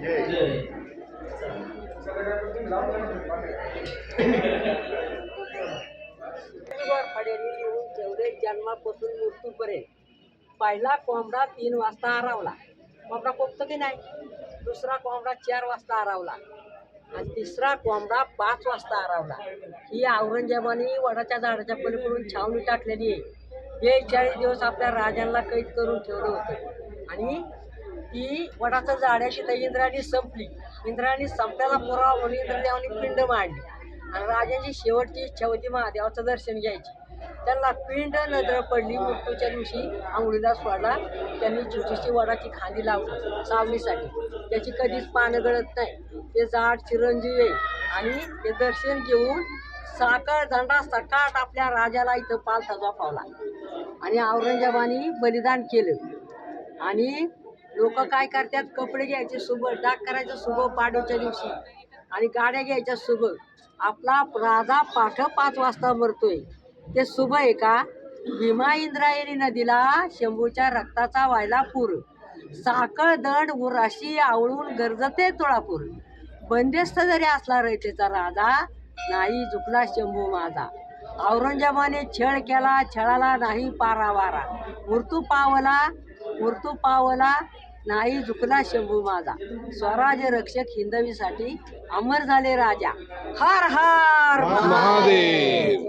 वर फड्याने ठेवले जन्मापासून मृत्यूपर्यंत पहिला कोंबडा तीन वाजता आरावला. कोंबडा कोपतो की नाही? दुसरा कोंबडा चार वाजता आरावला. आणि तिसरा कोंबडा पाच वाजता आरावला. ही औरंगजेबाने वडाच्या झाडाच्या पलीकडून छावणी टाकलेली आहे बेचाळीस दिवस आपल्या राजांना कैद करून ठेवलं होतं. आणि ती वडाच्या झाडाची तर इंद्राणी संपली. इंद्राणी संपल्याला पुरावा म्हणून इंद्रदेवाने पिंड मांडली. आणि राजांची शेवटची इच्छा होती महादेवाचं दर्शन घ्यायची. त्यांना पिंड नजर पडली. मृत्यूच्या दिवशी आंघोळीला सोडला त्यांनी छोटीशी वडाची खांदी लावली सावलीसाठी त्याची कधीच पानं गळत नाही. ते झाड चिरंजीव आहे. आणि ते दर्शन घेऊन साखळ दंडा सकाट आपल्या राजाला इथं पालथा पावला आणि औरंगजेबाने बलिदान केलं. आणि लोक काय करतात? कपडे घ्यायचे शुभ डाग करायचं शुभ पाडूच्या दिवशी आणि गाड्या घ्यायच्या शुभ आपला राजा पाठ पाच वाजता मरतोय. ते शुभ आहे का भीमा इंद्रायणी नदीला शंभूच्या रक्ताचा व्हायला पूर. साखळ दंड उराशी आवळून गरजते तुळापूर. बंदिस्त जरी असला रयतेचा राजा नाही झुकला शंभू माझा. औरंगजेबाने छळ केला छळाला नाही पारावारा. मृत्यू पावला मृत्यू पावला नाही झुकला शंभू माझा. स्वराज्य रक्षक हिंदवीसाठी अमर झाले राजा. हर हर महादेव.